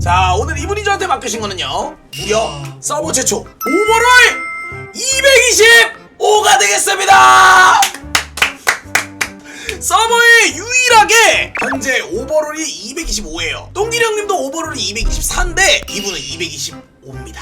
자 오늘 이분이 저한테 맡기신 거는요. 무려 서버 최초 오버롤 225가 되겠습니다. 서버에 유일하게 현재 오버롤이 225예요. 똥길이 형님도 오버롤이 224인데 이분은 225입니다.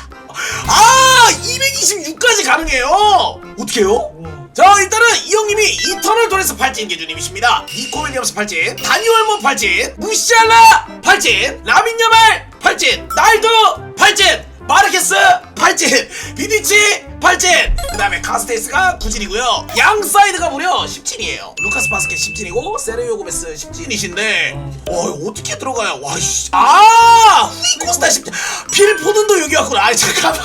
아 226까지 가능해요. 어떻게요? 자 일단은 이 형님이 이터널 도레스 팔찐 개주님이십니다. 니코 윌리엄스 팔찐 다니얼모 팔찐 무시알라 팔찐 라민야말 팔찐 날도 팔찐 마르케스 팔찐 비디치 팔찐 그 다음에 카스테이스가 9진이고요. 양 사이드가 무려 10진이에요. 루카스 바스켓 10진이고 세레오 고메스 10진이신데 와 이거 어떻게 들어가요? 와씨. 아 후이 코스타 10진. 필포든도 여기 왔구나. 아니 잠깐만.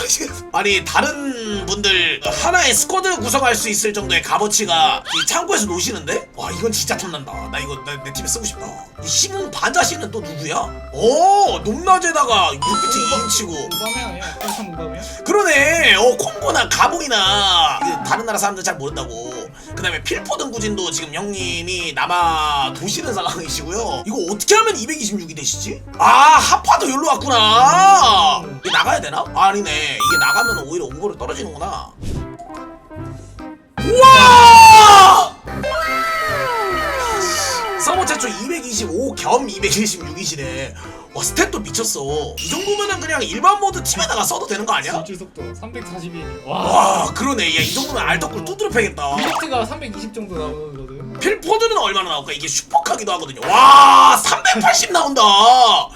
아니 다른 분들 하나의 스쿼드 구성할 수 있을 정도의 값어치가 이 창고에서 노시는데 와 이건 진짜 탐난다 나 이거 내, 내 팀에 쓰고 싶다 이 시문 반자 씨는 또 누구야? 오 높낮에다가 6비트 2인치고 무밤해 아니야? 깜짝 무밤이야? 그러네. 어 콩고나 가봉이나 그 다른 나라 사람들 잘 모른다고. 그다음에 필포든 구진도 지금 형님이 남아 도시는 상황이시고요. 이거 어떻게 하면 226이 되시지? 아 하파도 여기로 왔구나. 이게 나가야 되나? 아, 아니네. 이게 나가면 오히려 오버로 떨어지는구나. 우와! 서버 최초 225 겸 226이시네. 와 스탯도 미쳤어. 이 정도면은 그냥 일반 모드 팀에다가 써도 되는 거 아니야? 질주 속도 342. 와. 와 그러네. 야 이 정도면 알떡글 두드려 패겠다. 피트가 320 정도 나오는 거든. 필포드는 얼마나 나올까? 이게 슈퍼카기도 하거든요. 와, 380 나온다.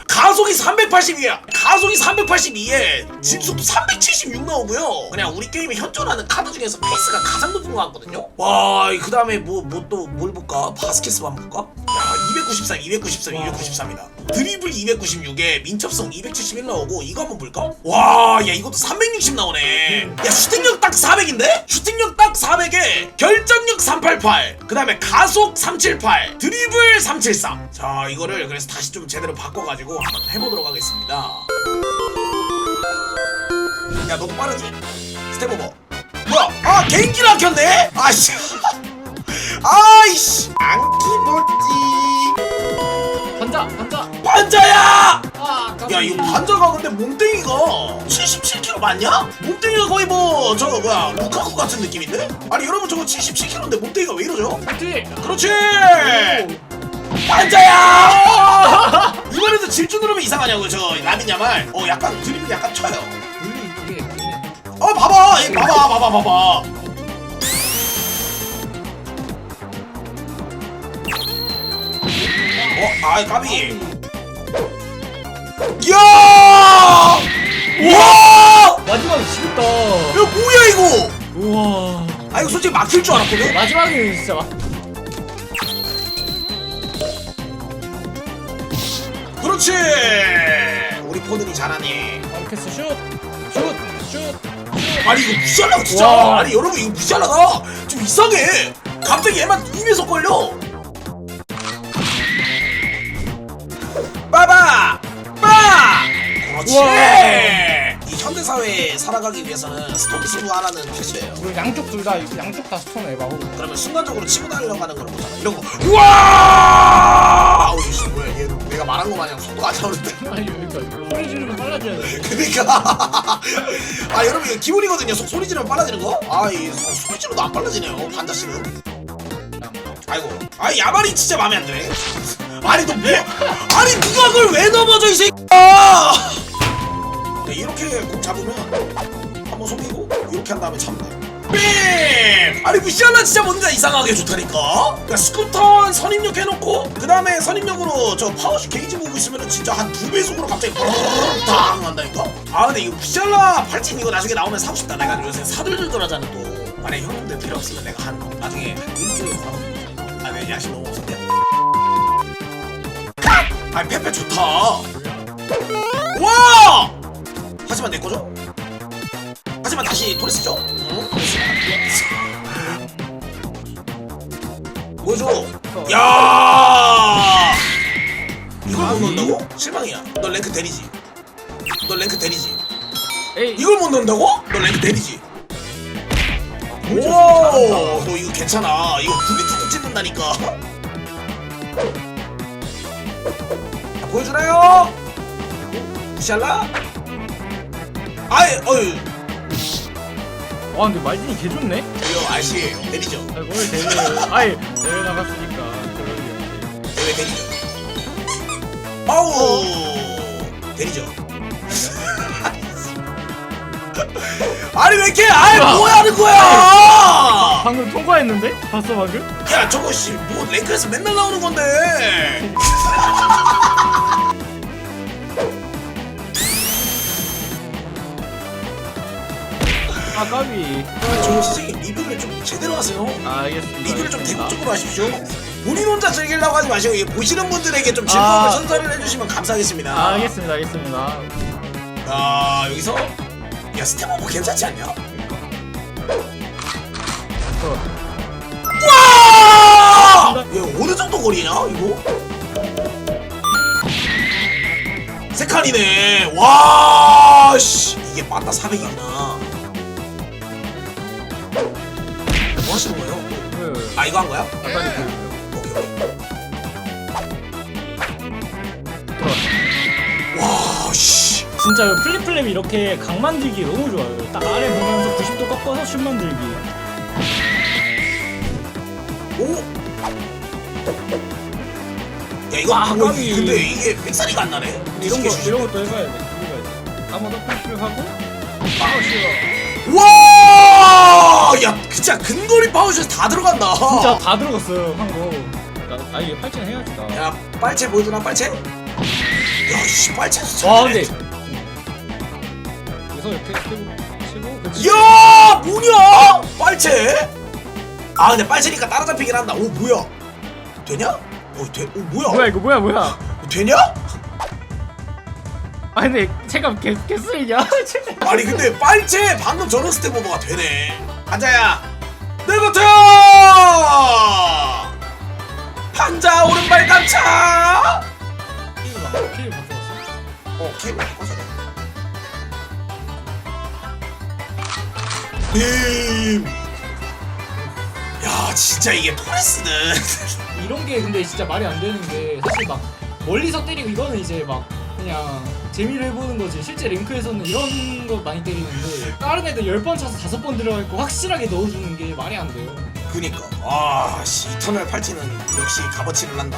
가속이 380이야. 가속이 382에 진속도 376 나오고요. 그냥 우리 게임에 현존하는 카드 중에서 페이스가 가장 높은 것 같거든요. 와, 그 다음에 뭐 뭐 또 뭘 볼까? 바스켓스만 볼까? 야, 293, 293, 293이다. 드리블 296에 민첩성 271 나오고 이거 한번 볼까? 와, 야 이것도 360 나오네. 야 슈팅력 딱 400인데? 슈팅력 딱 400에 결정력 388. 그 다음에 가속 378, 드리블 373. 자 이거를 그래서 다시 좀 제대로 바꿔가지고 한번 해보도록 하겠습니다. 야 너도 빠르지? 스텝 오버. 뭐야? 아 개인기 막혔네? 아씨. 아이씨. 야! 아. 야 이거 반자가 근데 몸뚱이가 77kg 맞냐? 몸뚱이가 거의 뭐 저거 뭐야 루카쿠 같은 느낌인데? 아니 여러분 저거 77kg인데 몸뚱이가 왜 이러죠? 그렇지! 반자야! 이번에도 질주 누르면 이상하냐고요 저 라빈야말 어 약간 드리블 약간 쳐요 이게 물리네. 어 봐봐 얘 봐봐 봐봐 봐봐 어 아이 까비 이 야 와 마지막에 지겠다. 야 뭐야 이거 우와. 아 이거 솔직히 막힐 줄 알았거든 마지막에 진짜 막. 그렇지 우리 포든이 잘하네 마르케스 슛! 슛! 슛! 아니 이거 무시하려고 진짜 와. 아니 여러분 이거 무시하려가 좀 이상해 갑자기 얘만 입에서 걸려 빠바 빠! 그렇지. 우와. 이 현대사회에 살아가기 위해서는 스톤 하나는 필수예요. 이거 양쪽 둘 다 양쪽 다 스톤 에바고. 그러면 순간적으로 치고 달려가는 걸 보잖아. 이런 거 우와! 어이 씨 뭐야 얘 내가 말한 거 마냥 속도가 안 나오는데. 아니 그러니까 소리 지르면 빨라져야 돼. 그러니까. 아 여러분 이거 기본이거든요. 소, 소리 지르면 빨라지는 거? 아이 소리 지르도 안 빨라지네요 반자 씨는 아이고. 아 야말이 진짜 마음에 안 드네. 아니 너 뭐? 아니 누가 그걸 왜 넘어져 이 새끼야? 네, 이렇게 꼭 잡으면 한번 속이고 이렇게 한 다음에 참네. 빔! 아니 무시하나 진짜 뭔가 이상하게 좋다니까? 그러니까 스쿠터 선입력 해놓고 그 다음에 선입력으로 저 파워슛 게이지 보고 있으면 진짜 한 두 배속으로 갑자기 팡 한다니까? 아 근데 이거 무시할라 팔찌 이거 나중에 나오면 사고 싶다. 내가 요새 사들들들 하잖아 또. 만약 형님들 필요 없으면 내가 한 나중에 한 일주일에 사고 아내 양심 너무 없었냐 아니 페페 좋다 와 하지만 내 거죠? 하지만 다시 돌리시죠? 응? 보여줘 야 이걸 못 넣는다고? 실망이야 너 랭크 대리지 너 랭크 대리지 에이. 이걸 못 넣는다고? 너 랭크 대리지 진짜 오, 너 이거 괜찮아. 이거 굴리트 도 찍는다니까. 자, 보여주나요? 무시할라? 아이 어휴 와 근데 말진이 개 좋네? 이거 아시에요 내리죠 아뭘 대회 아이 대회 나갔으니까 그러게 대회 내리죠 아우 내리죠 아니 왜 이렇게 아이 야. 뭐 하는 거야 방금 통과했는데? 봤어 방금? 야 저거 씨뭐 랭크에서 맨날 나오는 건데 아 까비 아, 저 선생님 리뷰를 좀 제대로 하세요 아 알겠습니다 리뷰를 좀 알겠습니다. 대국적으로 하십시오 본인 혼자 즐기려고 하지 마시고 이 보시는 분들에게 좀 즐거움을 아. 전달을 해주시면 감사하겠습니다 아 알겠습니다 알겠습니다 아 여기서 야 스텝 오버 괜찮지 않냐? 어. 와! 야 어느 정도 거리냐 이거? 세 칸이네 와 씨. 이게 맞다 400이구나 뭐 하시는 거예요? 그아 이거 한 거야? 아까 그 오케이 오케이 와 씨. 진짜 플립플랩이 이렇게 각 만들기 너무 좋아요 딱 아래 보면서 90도 꺾어서 슛 만들기 오. 야 이거 와, 뭐, 깜이. 근데 이게 삑사리가 안 나네. 이런 거. 이런 것도 해봐야 돼 한번 더 플립플랩하고 파워쇼 와! 야, 진짜 근거리 파우샷 다 들어간다. 진짜 다 들어갔어요 한거 아 이게 팔찌는 해야지 나 야, 빨채 보여주나 빨채? 야, 씨, 빨채 진짜. 와 근데 여기서 이렇게 치고 치고 그치 야, 뭐냐? 빨채? 아, 근데 빨채니까 따라잡히긴 한다. 오, 뭐야? 되냐? 어, 돼? 오, 뭐야? 뭐야 이거 뭐야 뭐야 어, 되냐? 아 근데 체감 개 개쓰레기야 아니, 근데 빨채 방금 저런 스텝 오버가 되네. 한자야, 내부터! 한자 오른발 감차! 어, 케이 님. 야, 진짜 이게 토레스는 이런 게 근데 진짜 말이 안 되는 게 사실 막 멀리서 때리고 이거는 이제 막 그냥 재미를 해보는 거지 실제 랭크에서는 이런 거 많이 때리는데 다른 애들 10번 차서 5번 들어가 있고 확실하게 넣어주는 게 말이 안 돼요 그니까 아, 씨, 이터널 팔티는 역시 값어치를 한다.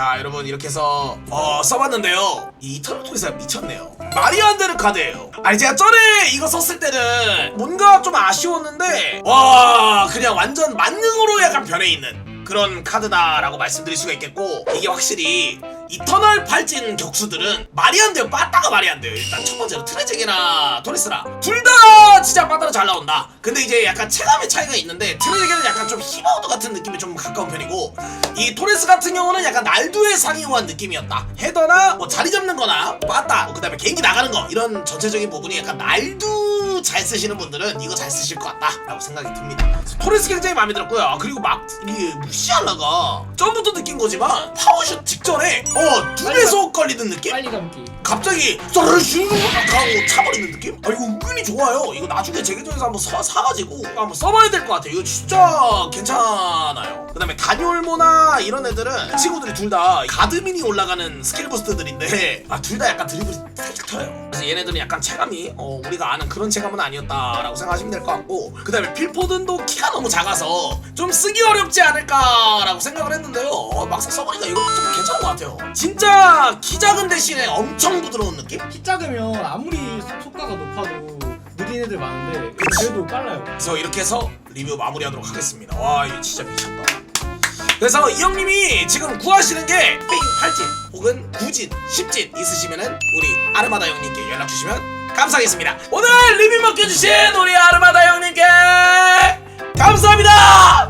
자, 여러분 이렇게 해서 어 써봤는데요. 이 이터널 토리스가 미쳤네요. 말이 안 되는 카드예요. 아니 제가 전에 이거 썼을 때는 뭔가 좀 아쉬웠는데 와 그냥 완전 만능으로 약간 변해 있는 그런 카드다라고 말씀드릴 수가 있겠고 이게 확실히 이터널 팔진 격수들은 말이 안 돼요. 빠따가 말이 안 돼요. 일단 첫 번째로 트레잭이나 토리스라 둘 다 진짜 빠따로 잘 나온다. 근데 이제 약간 체감의 차이가 있는데 트레잭에는 약간 좀 히바우드 같은 느낌이 좀 가까운 편이고 이 토레스 같은 경우는 약간 날두의 상이오한 느낌이었다. 헤더나 뭐 자리 잡는 거나 빠따 뭐 그다음에 개인기 나가는 거 이런 전체적인 부분이 약간 날두 잘 쓰시는 분들은 이거 잘 쓰실 것 같다라고 생각이 듭니다. 토레스 굉장히 마음에 들었고요. 아, 그리고 막 이게 무시하려가 전부터 느낀 거지만 파워슛 직전에 어 눈에서 걸리는 느낌? 빨리 감기 갑자기 쏘르르 하고 차버리는 느낌? 아 이거 은근히 좋아요. 이거 나중에 제 계정에서 한번 사, 사가지고 한번 써봐야 될 것 같아요. 이거 진짜 괜찮아요. 그다음에 다니올모나 이런 애들은 이 친구들이 둘 다 가드민이 올라가는 스킬 부스트들인데 아 둘 다 약간 드리블이 살짝 터요. 그래서 얘네들은 약간 체감이 어, 우리가 아는 그런 체감 은 아니었다라고 생각하시면 될 것 같고 그 다음에 필포든도 키가 너무 작아서 좀 쓰기 어렵지 않을까라고 생각을 했는데요. 어, 막상 써보니까 이거 좀 괜찮은 것 같아요. 진짜 키 작은 대신에 엄청 부드러운 느낌? 키 작으면 아무리 속- 속가가 높아도 느린 애들 많은데. 그래도 빨라요 그래서 이렇게 해서 리뷰 마무리하도록 하겠습니다. 와, 이거 진짜 미쳤다. 그래서 이 형님이 지금 구하시는 게 페인 8진 혹은 9진, 10진 있으시면은 우리 아르마다 형님께 연락 주시면 감사하겠습니다. 오늘 리뷰 맡겨주신 우리 아르마다 형님께 감사합니다!